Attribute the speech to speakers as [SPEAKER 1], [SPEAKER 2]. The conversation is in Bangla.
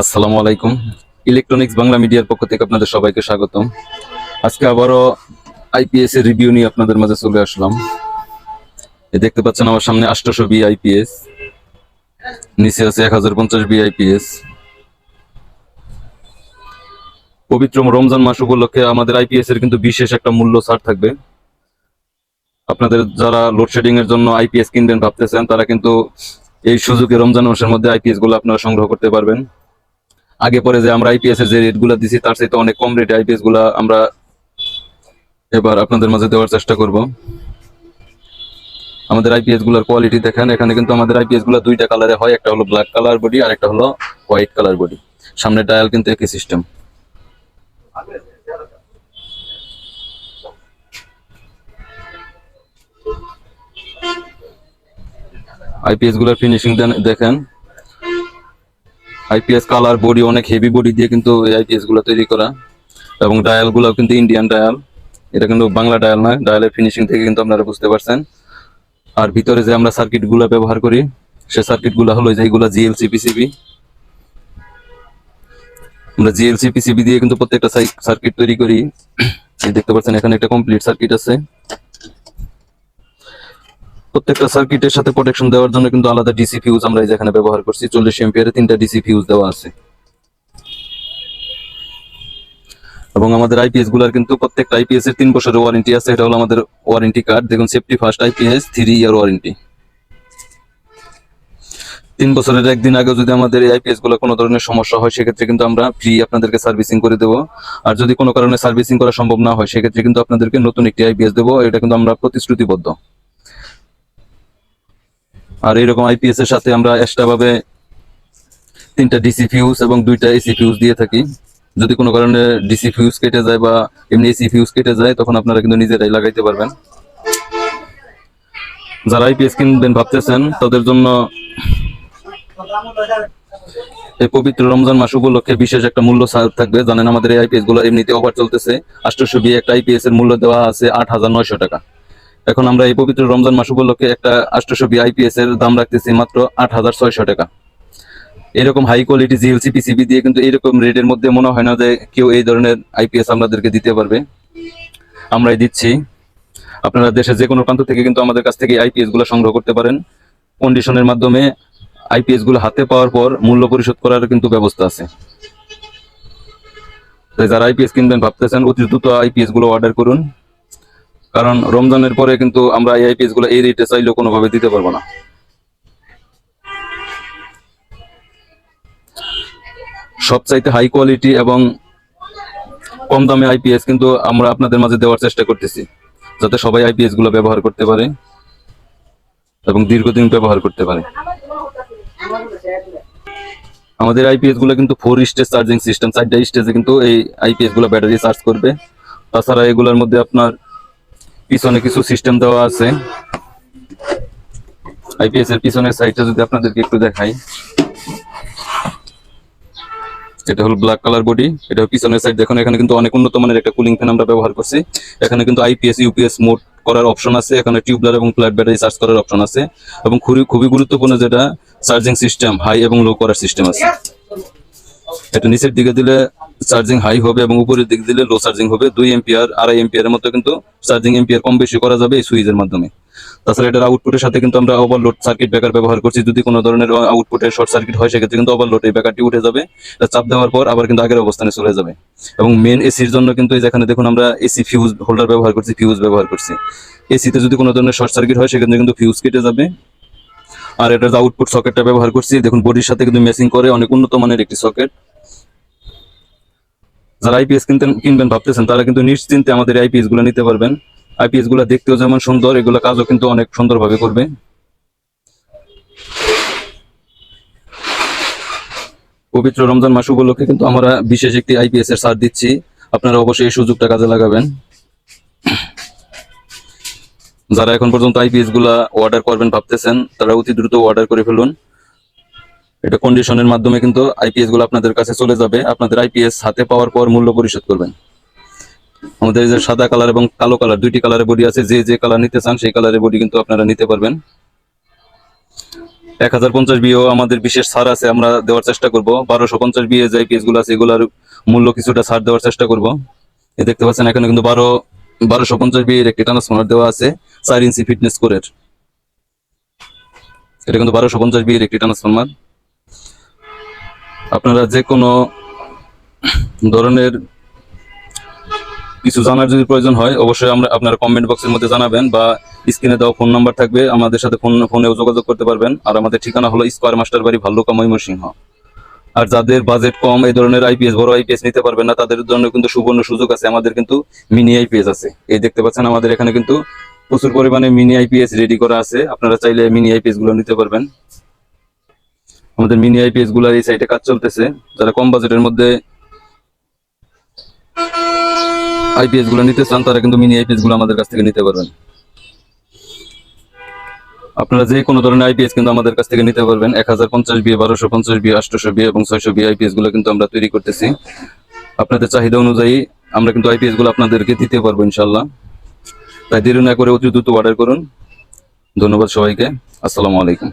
[SPEAKER 1] আসসালামু আলাইকুম। ইলেকট্রনিক্স বাংলা মিডিয়ার পক্ষ থেকে আপনাদের সবাইকে স্বাগতম। আজকে আবারও আইপিএস এর রিভিউ নিয়ে আপনাদের মাঝে চলে আসলাম। দেখতে পাচ্ছেন আমার সামনে আটশোশো বি আইপিএস নিচে আছে এক হাজার পঞ্চাশ বি আইপিএস পবিত্র রমজান মাস উপলক্ষে আমাদের আইপিএস এর কিন্তু বিশেষ একটা মূল্য ছাড় থাকবে। আপনাদের যারা লোডশেডিং এর জন্য আইপিএস কিনবেন ভাবতেছেন, তারা কিন্তু এই সুযোগে রমজান মাসের মধ্যে আইপিএসগুলো আপনারা সংগ্রহ করতে পারবেন। আগে পরে যে আমরা আইপিএস এর যে রেটগুলা দিছি, তার চাইতে অনেক কম রেটে আইপিএসগুলা আমরা এবার আপনাদের মাঝে দেওয়ার চেষ্টা করব। আমাদের আইপিএসগুলার কোয়ালিটি দেখেন, এখানে কিন্তু আমাদের আইপিএসগুলা দুইটা কালারে হয়, একটা হলো ব্ল্যাক কালার বডি আর একটা হলো হোয়াইট কালার বডি সামনে ডায়াল কিন্তু একই সিস্টেম আইপিএসগুলার ফিনিশিং দেখেন। আইপিএস কালার বডি অনেক হেভি বডি দিয়ে কিন্তু এই আইপিএসগুলো তৈরি করা। এবং ডায়ালগুলো কিন্তু ইন্ডিয়ান ডায়াল এটা কিন্তু বাংলা ডায়াল নয় ডায়ালের ফিনিশিং থেকে কিন্তু আপনারা বুঝতে পারছেন। আর ভিতরে যে আমরা সার্কিটগুলো ব্যবহার করি, সে সার্কিটগুলো হলো যেগুলো জিএলসি পিসিবি আমরা জিএলসি পিসিবি দিয়ে কিন্তু প্রত্যেকটা সার্কিট তৈরি করি। দেখতে পাচ্ছেন এখানে একটা কমপ্লিট সার্কিট আছে। প্রত্যেকটা সার্কিটের সাথে প্রোটেকশন দেওয়ার জন্য কিন্তু আলাদা ডিসি ফিউজ আমরা এখানে ব্যবহার করছি। চল্লিশ এম্পিয়ারে তিনটা ডিসি ফিউজ দেওয়া আছে। এবং আমাদের আইপিএসগুলার কিন্তু প্রত্যেকটা আইপিএস এর তিন বছরের ওয়ারেন্টি আছে। এটা হলো আমাদের ওয়ারেন্টি কার্ড দেখুন safety first IPS three year warranty তিন বছরের একদিন আগে যদি আমাদের এই আইপিএসগুলো কোনো ধরনের সমস্যা হয়, সেক্ষেত্রে কিন্তু আমরা ফ্রি আপনাদেরকে সার্ভিসিং করে দেবো। আর যদি কোনো কারণে সার্ভিসিং করা সম্ভব না হয়, সেক্ষেত্রে কিন্তু আপনাদেরকে নতুন একটি আইপিএস দেবো। এটা কিন্তু আমরা প্রতিশ্রুতিবদ্ধ। আর এরকম আইপিএস এর সাথে আমরা এক্সট্রা ভাবে তিনটা ডিসি ফিউজ এবং দুইটা এসি ফিউজ দিয়ে থাকি। যদি কোনো কারণে ডিসি ফিউজ কেটে যায় বা এমনি এসি ফিউজ কেটে যায়, তখন আপনারা কিন্তু নিজেরাই লাগাইতে পারবেন। যারা আইপিএস কিনবেন ভাবতেছেন, তাদের জন্য এই পবিত্র রমজান মাস উপলক্ষে বিশেষ একটা মূল্য থাকবে। জানেন, আমাদের এই আইপিএসগুলো এমনিতে অফার চলতেছে। আটশোশো বি একটা আইপিএস এর মূল্য দেওয়া আছে আট হাজার নয়শো টাকা। এখন আমরা এই পবিত্র রমজান মাস উপলক্ষে একটা আটশোশো বি আইপিএস এর দাম রাখতেছি মাত্র আট হাজার ছয়শো টাকা। এরকম হাই কোয়ালিটি জিএলসি পিসিবি দিয়ে কিন্তু এরকম রেটের মধ্যে মনে হয় না যে কেউ এই ধরনের আইপিএস আপনাদেরকে দিতে পারবে। আমরাই দিচ্ছি। আপনারা দেশের যে কোনো প্রান্ত থেকে কিন্তু আমাদের কাছ থেকে আইপিএসগুলো সংগ্রহ করতে পারেন। কন্ডিশনের মাধ্যমে আইপিএসগুলো হাতে পাওয়ার পর মূল্য পরিশোধ করার কিন্তু ব্যবস্থা আছে। তাই যারা আইপিএস কিনবেন, ভাবতেছেন অতি দ্রুত আইপিএসগুলো অর্ডার করুন। কারণ রমজানের পরে কিন্তু আমরা এই আইপিএসগুলো এই রেটে চাইলেও কোনোভাবে দিতে পারব না। সবচাইতে হাই কোয়ালিটি এবং কম দামে আইপিএস কিন্তু আমরা আপনাদের মাঝে দেওয়ার চেষ্টা করতেছি, যাতে সবাই আইপিএসগুলো ব্যবহার করতে পারে এবং দীর্ঘদিন ব্যবহার করতে পারে। আমাদের আইপিএসগুলো কিন্তু ফোর স্টেজ চার্জিং সিস্টেম চারটা স্টেজে কিন্তু এই আইপিএসগুলো ব্যাটারি চার্জ করবে। তাছাড়া এগুলোর মধ্যে আপনার পিছনে কিছু সিস্টেম দেওয়া আছে। আইপিএস এর পিছনের সাইডটা যদি আপনাদেরকে একটু দেখাই। এটা হলো ব্ল্যাক কালার বডি এটা পিছনের সাইড দেখুন, এখানে কিন্তু অনেক উন্নত মানের একটা কুলিং ফ্যান আমরা ব্যবহার করছি। এখানে কিন্তু আইপিএস ইউপিএস মোড করার অপশন আছে। এখানে টিউবলার এবং ফ্ল্যাট ব্যাটারি চার্জ করার অপশন আছে। এবং খুবই খুবই গুরুত্বপূর্ণ যেটা চার্জিং সিস্টেম হাই এবং লো করার সিস্টেম আছে। এটা নিচের দিকে দিলে চার্জিং হাই হবে এবং উপরের দিকে দিলে লো চার্জিং হবে। দুই এম্পিয়ার আড়াই এম্পিয়ারের মতো কিন্তু চার্জিং এম্পিয়ার কম বেশি করা যাবে এই সুইচের মাধ্যমে। তাছাড়া এটার আউটপুটের সাথে কিন্তু আমরা ওভারলোড সার্কিট ব্যাকার ব্যবহার করছি। যদি কোনো ধরনের আউটপুটে শর্ট সার্কিট হয়, সেক্ষেত্রে কিন্তু ওভারলোড এই ব্যাকারটি উঠে যাবে। চাপ দেওয়ার পর আবার কিন্তু আগের অবস্থানে চলে যাবে। এবং মেন এসির জন্য কিন্তু এই যেখানে দেখুন আমরা এসি ফিউজ হোল্ডার ব্যবহার করছি ফিউজ ব্যবহার করছি। এসিতে যদি কোনো ধরনের শর্ট সার্কিট হয়, সেক্ষেত্রে কিন্তু ফিউজ কেটে যাবে। আর এটার আউটপুট সকেটটা ব্যবহার করছি, দেখুন বডির সাথে কিন্তু ম্যাচিং করে অনেক উন্নত মানের একটি সকেট যারা আইপিএস কিনতে কিনবেন ভাবতেছেন, তারা কিন্তু নিশ্চিন্তে আমাদের আইপিএসগুলো নিতে পারবেন। আইপিএসগুলো দেখতেও যেমন সুন্দর, এগুলো কাজও কিন্তু অনেক সুন্দরভাবে করবে। পবিত্র রমজান মাস উপলক্ষে কিন্তু আমরা বিশেষ একটি আইপিএস এর ছাড় দিচ্ছি। আপনারা অবশ্যই এই সুযোগটা কাজে লাগাবেন। যারা এখন পর্যন্ত আইপিএসগুলা অর্ডার করবেন, ভাবতেছেন, তারা অতি দ্রুত অর্ডার করে ফেলুন। এটা কন্ডিশনের মাধ্যমে কিন্তু আইপিএসগুলো আপনাদের কাছে চলে যাবে। আপনাদের আইপিএস হাতে পাওয়ার পর মূল্য পরিশোধ করবেন। আমাদের যে সাদা কালার এবং কালো কালার দুইটি কালারের বডি আছে। যে যে কালার নিতে চান, সেই কালারের বডি কিন্তু আপনারা নিতে পারবেন। এক হাজার পঞ্চাশ বিও আমাদের বিশেষ ছাড় আছে, আমরা দেওয়ার চেষ্টা করব। বারোশো পঞ্চাশ বিয়ে যে আইপিএসগুলো আছে, এগুলোর মূল্য কিছুটা ছাড় দেওয়ার চেষ্টা করব। এ দেখতে পাচ্ছেন, এখানে কিন্তু বারো, বারোশো পঞ্চাশ বিয়ের একটি ট্রান্সফর্মার দেওয়া আছে, চার ইঞ্চি ফিটনেস কোরের এটা কিন্তু বারোশো পঞ্চাশ বিয়ের একটি ট্রান্সফর্মার আপনারা যে কোনো ধরনের কিছু জানার যদি প্রয়োজন হয়, অবশ্যই আমরা আপনারা কমেন্ট বক্সের মধ্যে জানাবেন বা স্ক্রিনে দেওয়া ফোন নাম্বার থাকবে, আমাদের সাথে ফোন ফোনেও যোগাযোগ করতে পারবেন। আর আমাদের ঠিকানা হলো স্কোয়ার মাস্টার বাড়ি ভাল্লুকা ময়মনসিংহ। আর যাদের বাজেট কম, এই ধরনের আইপিএস বড় আইপিএস নিতে পারবেন না, তাদের জন্য কিন্তু সুবর্ণ সুযোগ আছে। আমাদের কিন্তু মিনি আইপিএস আছে। এই দেখতে পাচ্ছেন, আমাদের এখানে কিন্তু প্রচুর পরিমাণে মিনি আইপিএস রেডি করা আছে। আপনারা চাইলে মিনি আইপিএসগুলো নিতে পারবেন। আমাদের মিনি আইপিএসগুলো এই সাইডে কাজ চলতেছে। যারা কম বাজেটের মধ্যে আইপিএসগুলো নিতে চান, তারা কিন্তু মিনি আইপিএসগুলো আমাদের কাছ থেকে নিতে পারবেন। আপনারা যে কোনো ধরনের আইপিএস কিন্তু আমাদের কাছ থেকে নিতে পারবেন। এক হাজার পঞ্চাশ বিয়ে বারোশো পঞ্চাশ বিয়ে আটশোশো বিয়ে এবং ছয়শো বিয়ে আইপিএসগুলো কিন্তু আমরা তৈরি করতেছি। আপনাদের চাহিদা অনুযায়ী আমরা কিন্তু আইপিএসগুলো আপনাদেরকে দিতে পারব ইনশাল্লাহ তাই দেরি না করে অতি দ্রুত অর্ডার করুন। ধন্যবাদ সবাইকে। আসসালামু আলাইকুম।